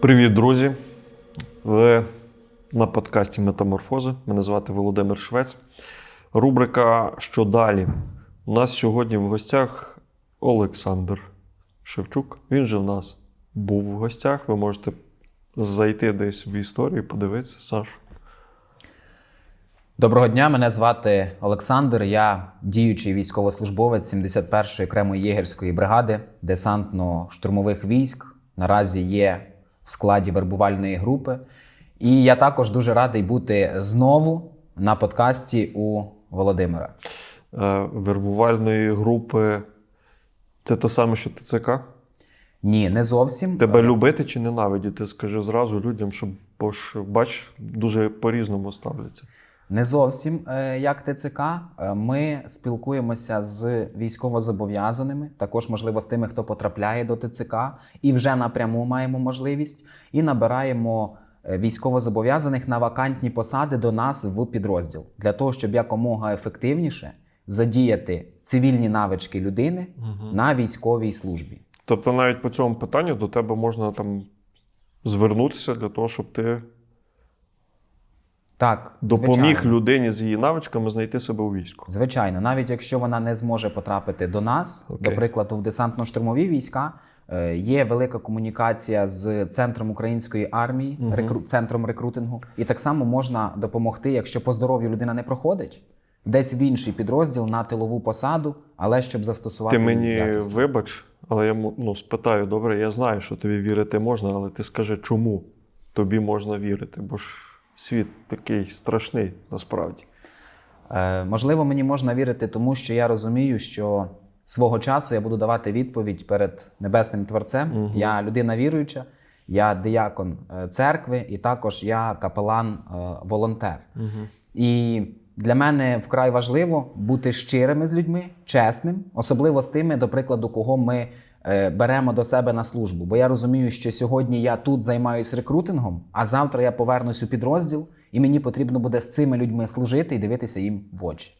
Привіт, друзі! Ви на подкасті Метаморфози. Мене звати Володимир Швець. Рубрика Що далі? У нас сьогодні в гостях Олександр Шевчук. Він же в нас був в гостях. Ви можете зайти десь в історію, подивитися, Саш. Доброго дня, мене звати Олександр. Я діючий військовослужбовець 71-ї окремої єгерської бригади десантно-штурмових військ. Наразі є в складі вербувальної групи. І я також дуже радий бути знову на подкасті у Володимира. Е, Вербувальної групи. Це то саме, що ТЦК? Ні, не зовсім. Тебе любити чи ненавидіти? Скажи зразу людям, щоб бо ж, бач, дуже по-різному ставляться. Не зовсім е, як ТЦК. Е, Ми спілкуємося з військовозобов'язаними, також можливо з тими, хто потрапляє до ТЦК, і вже напряму маємо можливість, і набираємо е, військовозобов'язаних на вакантні посади до нас в підрозділ для того, щоб якомога ефективніше задіяти цивільні навички людини на військовій службі. Тобто, навіть по цьому питанню до тебе можна там звернутися для того, щоб ти Так, допоміг звичайно. людині з її навичками знайти себе у війську. Звичайно, навіть якщо вона не зможе потрапити до нас, Окей. до прикладу, в десантно-штурмові війська, е, є велика комунікація з центром української армії, рекру- центром рекрутингу, і так само можна допомогти, якщо по здоров'ю людина не проходить, десь в інший підрозділ на тилову посаду, але щоб застосувати Ти мені якісно. вибач, але я ну, спитаю, добре, я знаю, що тобі вірити можна, але ти скажи, чому тобі можна вірити? Бо ж світ такий страшний насправді. Е, можливо, мені можна вірити, тому що я розумію, що свого часу я буду давати відповідь перед небесним творцем. Я людина віруюча, я диякон е, церкви, і також я капелан е, волонтер. І для мене вкрай важливо бути щирими з людьми, чесним, особливо з тими, до прикладу, кого ми беремо до себе на службу. Бо я розумію, що сьогодні я тут займаюся рекрутингом, а завтра я повернусь у підрозділ, і мені потрібно буде з цими людьми служити і дивитися їм в очі.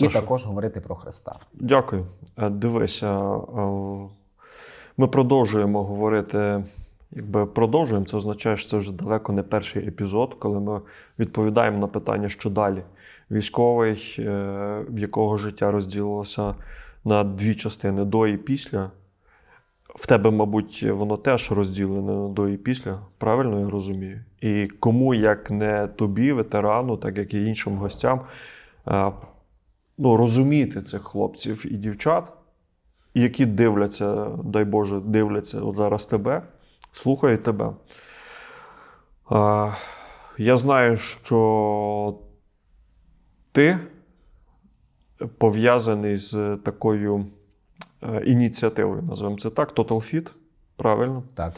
І також говорити про Христа. Дякую. Е, Дивися, е, ми продовжуємо говорити. Якби продовжуємо, це означає, що це вже далеко не перший епізод, коли ми відповідаємо на питання, що далі. Військовий, е, в якого життя розділилося на дві частини до і після. В тебе, мабуть, воно теж розділене до і після, правильно я розумію? І кому, як не тобі, ветерану, так як і іншим гостям, е, ну, розуміти цих хлопців і дівчат, які дивляться, дай Боже, дивляться от зараз тебе, слухають тебе. Я знаю, що ти пов'язаний з такою е, ініціативою, називаємо це так, Total Fit, правильно? Так.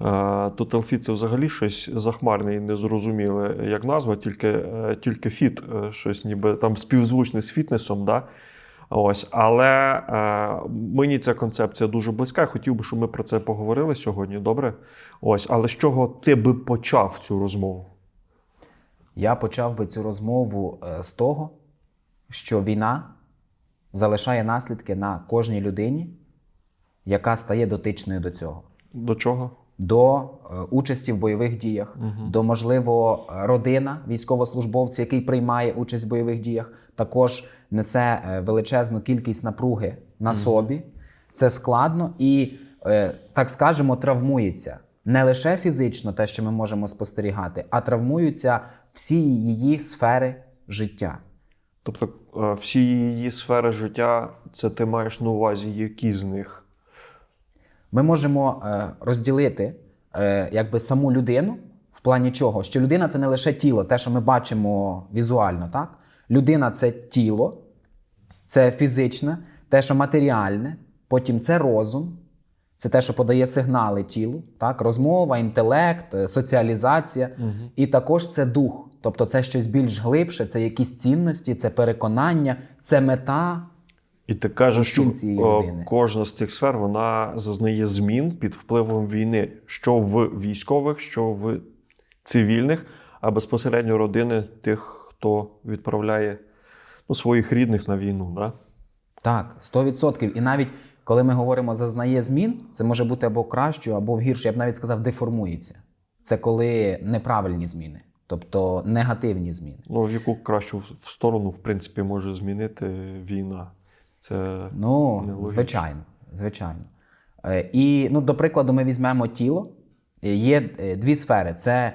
Е, Total Fit це взагалі щось захмарне і незрозуміле, як назва, тільки, е, тільки фіт, е, щось ніби там співзвучне з фітнесом. Да? Ось, але е, мені ця концепція дуже близька. Я хотів би, щоб ми про це поговорили сьогодні. Добре? Ось, але з чого ти би почав цю розмову? Я почав би цю розмову е, з того, що війна залишає наслідки на кожній людині, яка стає дотичною до цього. До чого? до е, участі в бойових діях, до можливо родина військовослужбовця, який приймає участь в бойових діях, також несе е, величезну кількість напруги на собі. Це складно і, е, так скажемо, травмується не лише фізично, те, що ми можемо спостерігати, а травмуються всі її сфери життя. Тобто е, всі її сфери життя, це ти маєш на увазі, які з них? Ми можемо е, розділити е, якби саму людину в плані чого? Що людина це не лише тіло, те, що ми бачимо візуально, так? Людина це тіло, це фізичне, те, що матеріальне, потім це розум, це те, що подає сигнали тілу, так? розмова, інтелект, соціалізація, і також це дух. Тобто це щось більш глибше, це якісь цінності, це переконання, це мета. І ти кажеш, що цієї людини. кожна з цих сфер вона зазнає змін під впливом війни, що в військових, що в цивільних, а безпосередньо родини тих, хто відправляє ну, своїх рідних на війну. Да? Так, 100%. І навіть Коли ми говоримо зазнає змін, це може бути або кращою, або гірше, я б навіть сказав, деформується. Це коли неправильні зміни, тобто негативні зміни. Ну, в яку кращу в сторону, в принципі, може змінити війна. Це Ну, звичайно, звичайно. Е, І, ну, до прикладу, ми візьмемо тіло. Е, Є е, дві сфери: це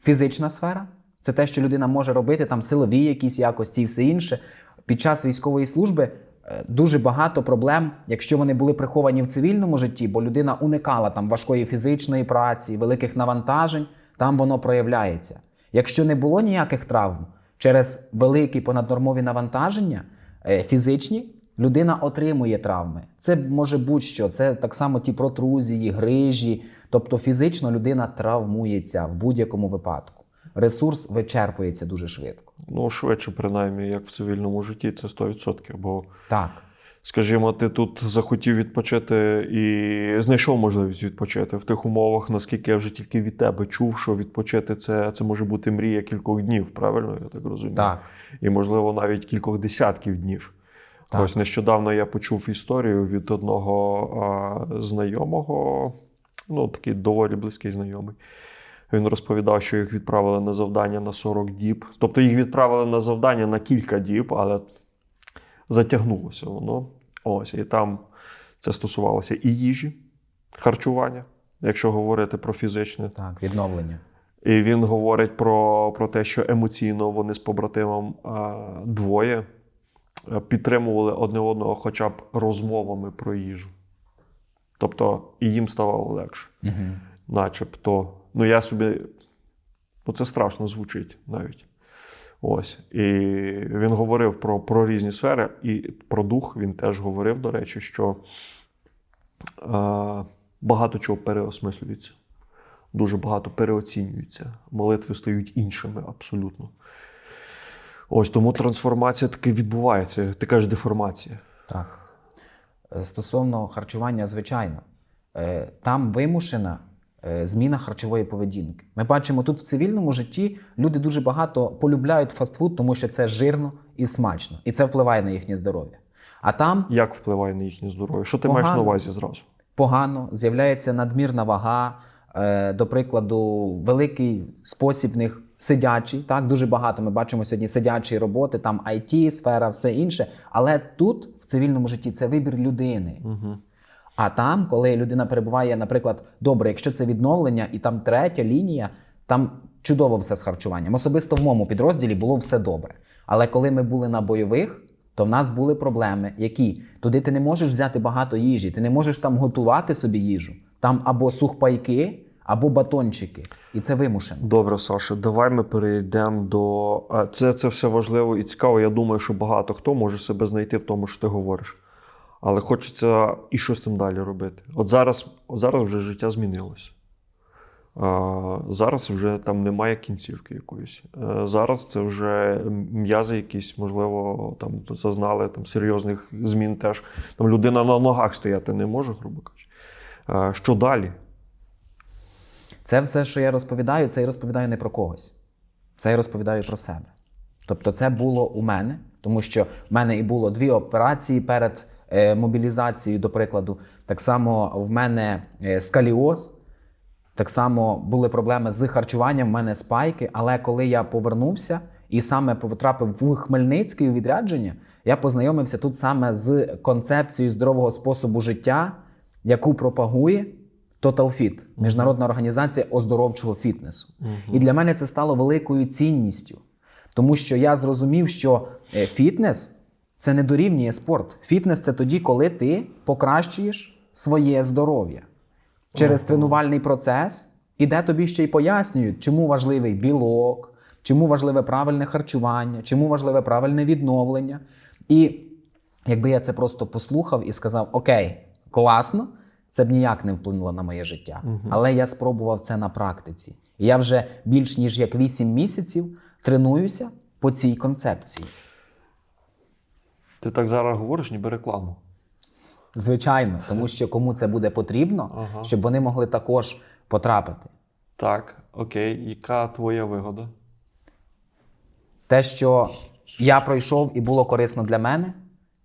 фізична сфера, це те, що людина може робити, там силові якісь якості і все інше. Під час військової служби дуже багато проблем, якщо вони були приховані в цивільному житті, бо людина уникала там важкої фізичної праці, великих навантажень, там воно проявляється. Якщо не було ніяких травм через великі понаднормові навантаження, е, фізичні, людина отримує травми. Це може будь-що, це так само ті протрузії, грижі. Тобто фізично людина травмується в будь-якому випадку. Ресурс вичерпується дуже швидко. ну, швидше, принаймні, як в цивільному житті, це 100%. Бо, Так, скажімо, ти тут захотів відпочити і знайшов можливість відпочити в тих умовах, наскільки я вже тільки від тебе чув, що відпочити це, це може бути мрія кількох днів, правильно? Я так розумію. так. і, можливо, навіть кількох десятків днів. Так. Ось нещодавно я почув історію від одного а, знайомого, ну такий доволі близький знайомий. Він розповідав, що їх відправили на завдання на 40 діб. Тобто їх відправили на завдання на кілька діб, але затягнулося воно. Ось, і там це стосувалося і їжі, харчування, якщо говорити про фізичне. Так, відновлення. І він говорить про, про те, що емоційно вони з побратимом а, двоє підтримували одне одного хоча б розмовами про їжу. Тобто і їм ставало легше. Угу. Начебто, ну я собі. Ну, це страшно звучить навіть. Ось. І він говорив про, про різні сфери, і про дух він теж говорив, до речі, що е, багато чого переосмислюється дуже багато переоцінюється. Молитви стають іншими абсолютно. Ось тому трансформація таки відбувається. Ти кажеш деформація. Так. Е, Стосовно харчування, звичайно, Е, там вимушена зміна харчової поведінки. Ми бачимо тут в цивільному житті люди дуже багато полюбляють фастфуд, тому що це жирно і смачно, і це впливає на їхнє здоров'я. А там Як впливає на їхнє здоров'я? Що ти Погано. маєш на увазі зразу? погано, з'являється надмірна вага, е, до прикладу, великий спосіб в них сидячий. Так, дуже багато ми бачимо сьогодні сидячої роботи, там IT, сфера, все інше. Але тут, в цивільному житті, це вибір людини. Угу. А там, коли людина перебуває, наприклад, добре, якщо це відновлення, і там третя лінія, там чудово все з харчуванням. Особисто в моєму підрозділі було все добре. Але коли ми були на бойових, то в нас були проблеми, які туди ти не можеш взяти багато їжі, ти не можеш там готувати собі їжу. Там або сухпайки, або батончики. І це вимушено. Добре, Саша, давай ми перейдемо до. Це, це все важливо і цікаво. Я думаю, що багато хто може себе знайти в тому, що ти говориш. Але хочеться і що з цим далі робити. От зараз, от зараз вже життя змінилося. Зараз вже там немає кінцівки якоїсь. Е, Зараз це вже м'язи якісь, можливо, там зазнали там, серйозних змін теж. Там людина на ногах стояти не може, грубо кажучи. Е, Що далі? Це все, що я розповідаю, це я розповідаю не про когось. Це я розповідаю про себе. Тобто, це було у мене, тому що в мене і було дві операції перед е, мобілізацією, до прикладу. Так само в мене е, скаліоз, так само були проблеми з харчуванням, в мене спайки. Але коли я повернувся і саме потрапив в Хмельницький у відрядження, я познайомився тут саме з концепцією здорового способу життя, яку пропагує Total Fit, міжнародна організація оздоровчого фітнесу. І для мене це стало великою цінністю, тому що я зрозумів, що е, фітнес це не дорівнює спорт. Фітнес це тоді, коли ти покращуєш своє здоров'я через тренувальний процес, і де тобі ще й пояснюють, чому важливий білок, чому важливе правильне харчування, чому важливе правильне відновлення. І якби я це просто послухав і сказав: Окей, класно, це б ніяк не вплинуло на моє життя. Але я спробував це на практиці. І я вже більш ніж як 8 місяців тренуюся по цій концепції. Ти так зараз говориш, ніби рекламу. Звичайно, тому що кому це буде потрібно, Ага. щоб вони могли також потрапити. Так, окей, яка твоя вигода? Те, що я пройшов і було корисно для мене,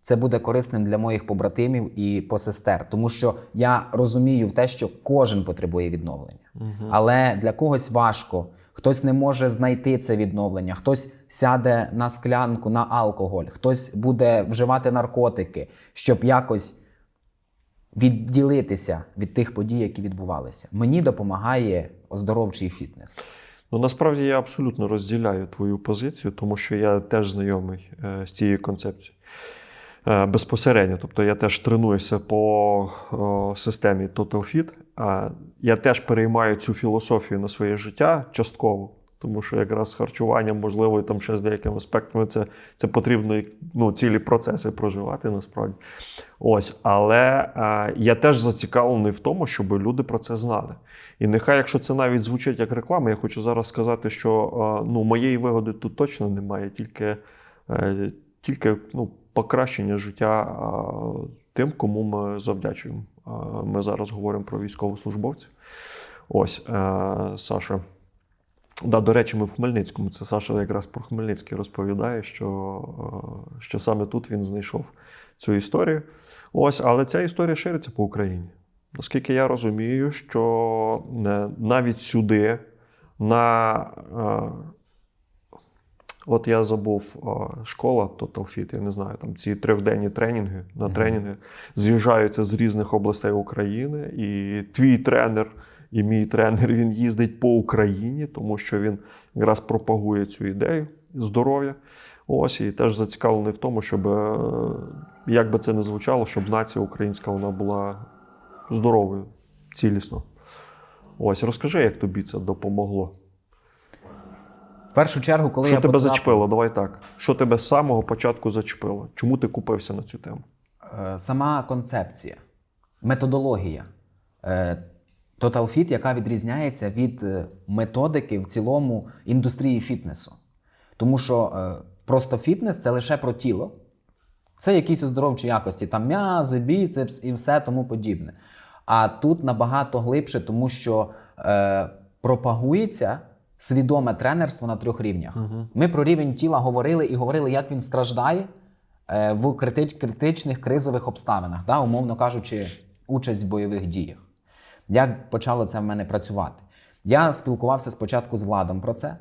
це буде корисним для моїх побратимів і посестер, тому що я розумію в те, що кожен потребує відновлення. Але для когось важко. Хтось не може знайти це відновлення, хтось сяде на склянку, на алкоголь, хтось буде вживати наркотики, щоб якось відділитися від тих подій, які відбувалися. Мені допомагає оздоровчий фітнес. Ну насправді я абсолютно розділяю твою позицію, тому що я теж знайомий е, з цією концепцією. Е, безпосередньо, тобто я теж тренуюся по системі Total Fit. Я теж переймаю цю філософію на своє життя частково, тому що якраз з харчуванням, можливо, і там ще з деякими аспектами це, це потрібно ну, цілі процеси проживати насправді. Ось, але е, я теж зацікавлений в тому, щоб люди про це знали. І нехай, якщо це навіть звучить як реклама, я хочу зараз сказати, що е, ну, моєї вигоди тут точно немає, тільки, е, тільки ну, покращення життя тим, кому ми завдячуємо. Ми зараз говоримо про військовослужбовців. Ось, е, Саша. Да, до речі, ми в Хмельницькому. Це Саша якраз про Хмельницький розповідає, що, е, що саме тут він знайшов цю історію. Ось, але ця історія шириться по Україні. Наскільки я розумію, що е, навіть сюди, на от я забув школа Total Fit, я не знаю, там ці трьохденні тренінги на тренінги з'їжджаються з різних областей України, і твій тренер. І мій тренер він їздить по Україні, тому що він якраз пропагує цю ідею здоров'я. Ось і теж зацікавлений в тому, щоб е, як би це не звучало, щоб нація українська вона була здоровою, цілісно. Ось розкажи, як тобі це допомогло. Першу чергу, коли що я тебе потрапив- зачепило? Давай так. Що тебе з самого початку зачепило? Чому ти купився на цю тему? Е, сама концепція, методологія е, Total Fit, яка відрізняється від е, методики в цілому індустрії фітнесу. Тому що просто фітнес це лише про тіло, це якісь оздоровчі якості, там м'язи, біцепс і все тому подібне. А тут набагато глибше, тому що е, пропагується свідоме тренерство на трьох рівнях. Ми про рівень тіла говорили і говорили, як він страждає е, в критич, критичних кризових обставинах, да, умовно кажучи, участь в бойових діях. Як почало це в мене працювати? Я спілкувався спочатку з Владом про це.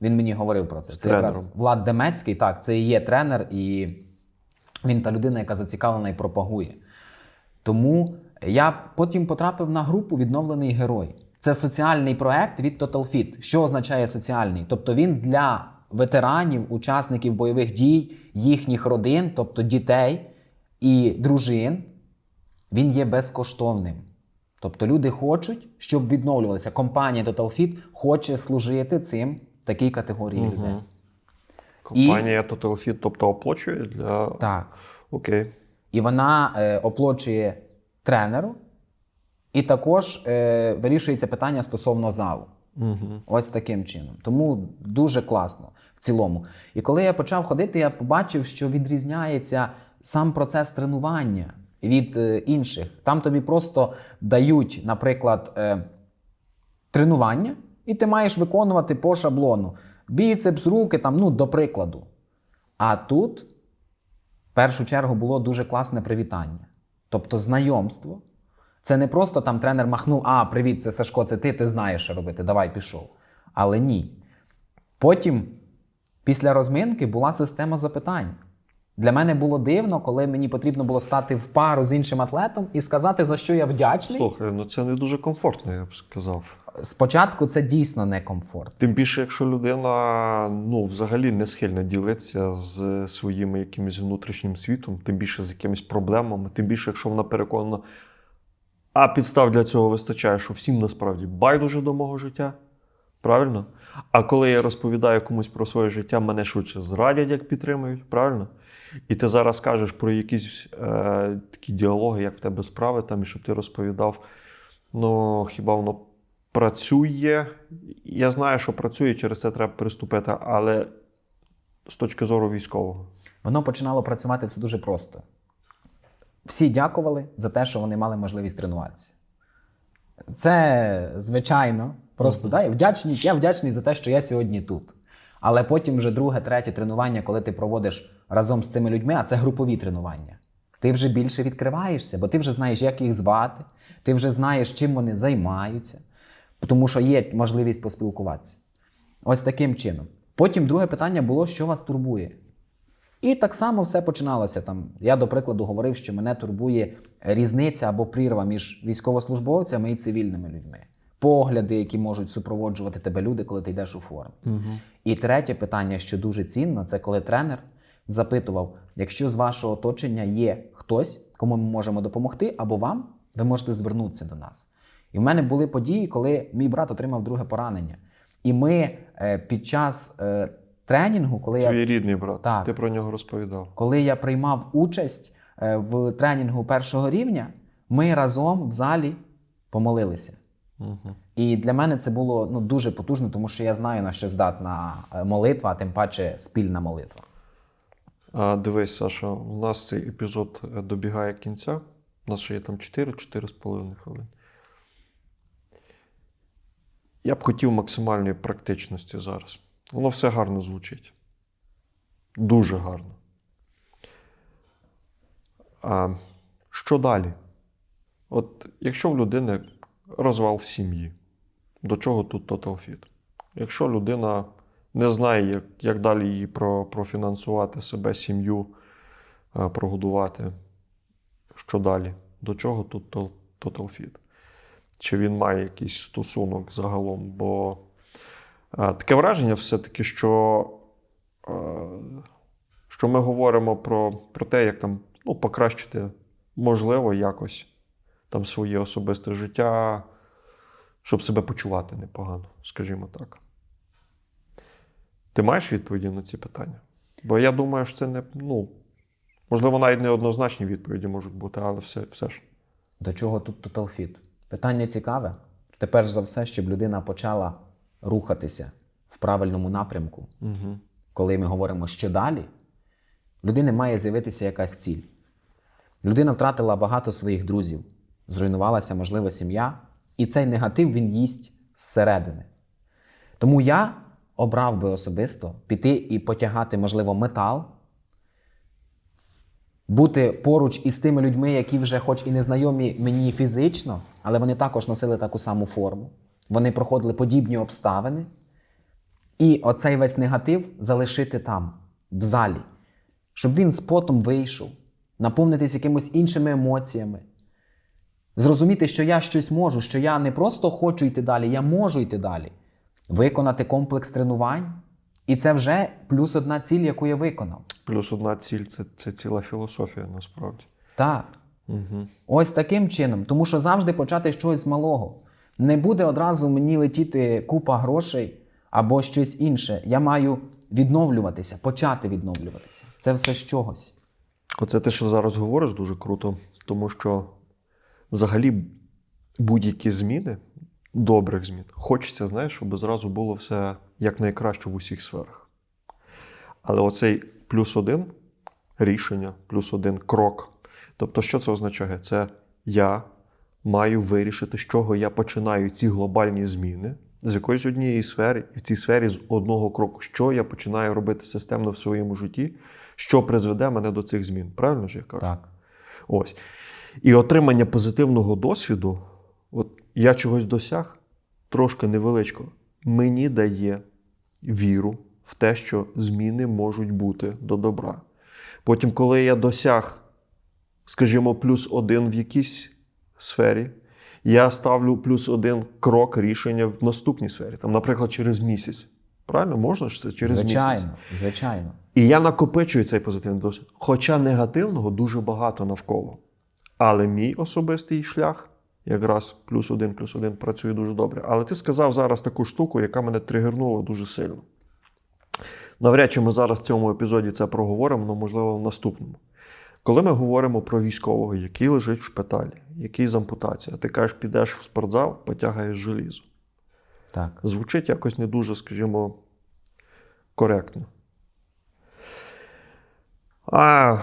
Він мені говорив про це. Це якраз тренером. Влад Демецький, так, це і є тренер, і він та людина, яка зацікавлена і пропагує. Тому я потім потрапив на групу Відновлений герой. Це соціальний проект від Total Fit. Що означає соціальний? Тобто він для ветеранів, учасників бойових дій, їхніх родин, тобто дітей і дружин, він є безкоштовним. Тобто люди хочуть, щоб відновлювалися. Компанія Total Fit хоче служити цим такій категорії людей. Компанія Total Fit, тобто оплачує для. Так. Окей. І вона е, оплачує тренеру, і також е, вирішується питання стосовно залу. Угу. Ось таким чином. Тому дуже класно в цілому. І коли я почав ходити, я побачив, що відрізняється сам процес тренування від е, інших. Там тобі просто дають, наприклад, е, тренування, і ти маєш виконувати по шаблону. Біцепс, руки, там, ну, до прикладу. А тут в першу чергу було дуже класне привітання. Тобто знайомство. Це не просто там тренер махнув, а, привіт, це Сашко, це ти, ти знаєш, що робити, давай пішов. Але ні. Потім, після розминки, була система запитань. Для мене було дивно, коли мені потрібно було стати в пару з іншим атлетом і сказати, за що я вдячний. Слухай, ну це не дуже комфортно, я б сказав. Спочатку це дійсно некомфортно. Тим більше, якщо людина ну, взагалі не схильна ділитися з своїм якимось внутрішнім світом, тим більше з якимись проблемами, тим більше, якщо вона переконана, а підстав для цього вистачає, що всім насправді байдуже до мого життя. Правильно? А коли я розповідаю комусь про своє життя, мене швидше зрадять, як підтримують, правильно? І ти зараз кажеш про якісь е, такі діалоги, як в тебе справи, там, і щоб ти розповідав, ну хіба воно працює? Я знаю, що працює, через це треба приступити, але з точки зору військового. Воно починало працювати все дуже просто. Всі дякували за те, що вони мали можливість тренуватися. Це звичайно, просто да, вдячність. Я вдячний за те, що я сьогодні тут. Але потім вже друге, третє тренування, коли ти проводиш разом з цими людьми, а це групові тренування. Ти вже більше відкриваєшся, бо ти вже знаєш, як їх звати, ти вже знаєш, чим вони займаються, тому що є можливість поспілкуватися. Ось таким чином. Потім друге питання було, що вас турбує. І так само все починалося. Там, я, до прикладу, говорив, що мене турбує різниця або прірва між військовослужбовцями і цивільними людьми. Погляди, які можуть супроводжувати тебе люди, коли ти йдеш у форму. І третє питання, що дуже цінно, це коли тренер запитував: якщо з вашого оточення є хтось, кому ми можемо допомогти, або вам, ви можете звернутися до нас. І в мене були події, коли мій брат отримав друге поранення. І ми е, під час е, тренінгу, коли я рідний брат. Так. Ти про нього розповідав. коли я приймав участь е, в тренінгу першого рівня, ми разом в залі помолилися. Угу. І для мене це було ну, дуже потужно, тому що я знаю, на що здатна е, молитва, а тим паче спільна молитва. А, дивись, Саша, у нас цей епізод е, добігає кінця. У нас ще є там 4-4,5 хвилин. Я б хотів максимальної практичності зараз. Воно все гарно звучить. Дуже гарно. А що далі? От якщо в людини розвал в сім'ї, до чого тут Total Fit? Якщо людина не знає, як, як далі її про, профінансувати себе, сім'ю, е, прогодувати, що далі? До чого тут Total Fit? Чи він має якийсь стосунок загалом? Бо таке враження все-таки, що, що ми говоримо про, про те, як там ну, покращити можливо якось там своє особисте життя, щоб себе почувати непогано, скажімо так. Ти маєш відповіді на ці питання? Бо я думаю, що це не. Ну, можливо, навіть неоднозначні відповіді можуть бути, але все, все ж. До чого тут Total Fit? Питання цікаве. Те перш за все, щоб людина почала рухатися в правильному напрямку. Угу. Коли ми говоримо, що далі, людини має з'явитися якась ціль. Людина втратила багато своїх друзів, зруйнувалася, можливо, сім'я, і цей негатив він їсть зсередини. Тому я обрав би особисто піти і потягати, можливо, метал, бути поруч із тими людьми, які вже, хоч і не знайомі мені фізично, але вони також носили таку саму форму. Вони проходили подібні обставини. І оцей весь негатив залишити там, в залі, щоб він з потом вийшов, наповнитись якимось іншими емоціями. Зрозуміти, що я щось можу, що я не просто хочу йти далі, я можу йти далі. Виконати комплекс тренувань. І це вже плюс одна ціль, яку я виконав. Плюс одна ціль це, це ціла філософія насправді. Так. Угу. Ось таким чином. Тому що завжди почати з чогось малого. Не буде одразу мені летіти купа грошей або щось інше. Я маю відновлюватися, почати відновлюватися. Це все з чогось. Оце те, що зараз говориш, дуже круто, тому що взагалі будь-які зміни, добрих змін, хочеться, знаєш, щоб зразу було все якнайкраще в усіх сферах. Але оцей плюс один рішення, плюс один крок. Тобто, що це означає? Це я маю вирішити, з чого я починаю ці глобальні зміни, з якоїсь однієї сфери, і в цій сфері з одного кроку, що я починаю робити системно в своєму житті, що призведе мене до цих змін. Правильно ж я кажу? Так. Ось. І отримання позитивного досвіду, от я чогось досяг, трошки невеличко, мені дає віру в те, що зміни можуть бути до добра. Потім, коли я досяг, скажімо, плюс один в якійсь сфері, я ставлю плюс один крок рішення в наступній сфері. Там, наприклад, через місяць. Правильно, можна ж це через звичайно, місяць. звичайно. І я накопичую цей позитивний досвід. Хоча негативного дуже багато навколо. Але мій особистий шлях, якраз плюс один, плюс один, працює дуже добре. Але ти сказав зараз таку штуку, яка мене тригернула дуже сильно. Навряд чи ми зараз в цьому епізоді це проговоримо, але можливо в наступному. Коли ми говоримо про військового, який лежить в шпиталі, який з ампутацією, а ти кажеш, підеш в спортзал, потягаєш желізо. Так. Звучить якось не дуже, скажімо, коректно. А,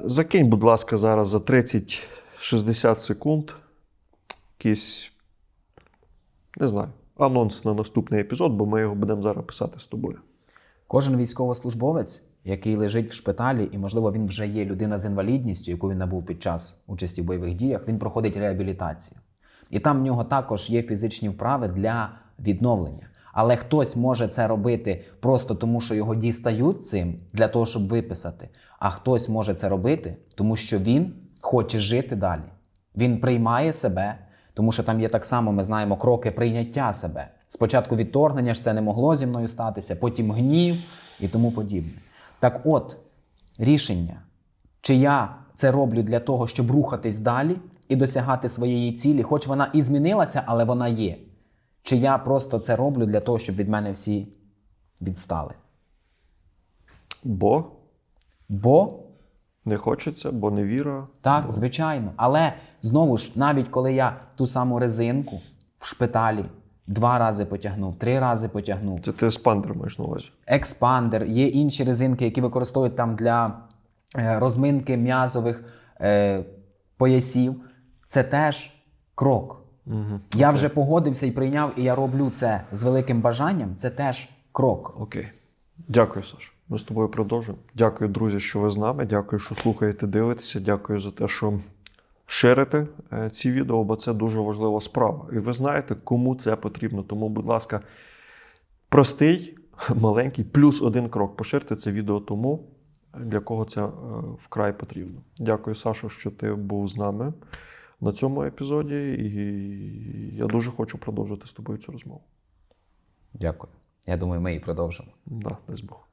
закинь, будь ласка, зараз за 30-60 секунд якийсь, не знаю, анонс на наступний епізод, бо ми його будемо зараз писати з тобою. Кожен військовослужбовець, який лежить в шпиталі, і, можливо, він вже є людина з інвалідністю, яку він набув під час участі в бойових діях, він проходить реабілітацію. І там в нього також є фізичні вправи для відновлення. Але хтось може це робити просто тому, що його дістають цим для того, щоб виписати. А хтось може це робити, тому що він хоче жити далі. Він приймає себе, тому що там є так само, ми знаємо, кроки прийняття себе. Спочатку відторгнення ж це не могло зі мною статися, потім гнів і тому подібне. Так от, рішення, чи я це роблю для того, щоб рухатись далі і досягати своєї цілі, хоч вона і змінилася, але вона є. Чи я просто це роблю для того, щоб від мене всі відстали? Бо Бо не хочеться, бо не віра. Так, звичайно. Але знову ж, навіть коли я ту саму резинку в шпиталі два рази потягнув, три рази потягнув, Це ти спандер маєш на увазі. експандер, є інші резинки, які використовують там для е, розминки м'язових е, поясів. Це теж крок. Угу. Я вже погодився і прийняв, і я роблю це з великим бажанням. Це теж крок. Окей. Дякую, Саш. Ми з тобою продовжимо. Дякую, друзі, що ви з нами. Дякую, що слухаєте, дивитеся. Дякую за те, що ширите е, ці відео, бо це дуже важлива справа. І ви знаєте, кому це потрібно. Тому, будь ласка, простий, маленький, плюс один крок. Поширте це відео тому, для кого це е, вкрай потрібно. Дякую, Сашо, що ти був з нами на цьому епізоді. І я дуже хочу продовжити з тобою цю розмову. Дякую. Я думаю, ми і продовжимо. Да, дасть Бог.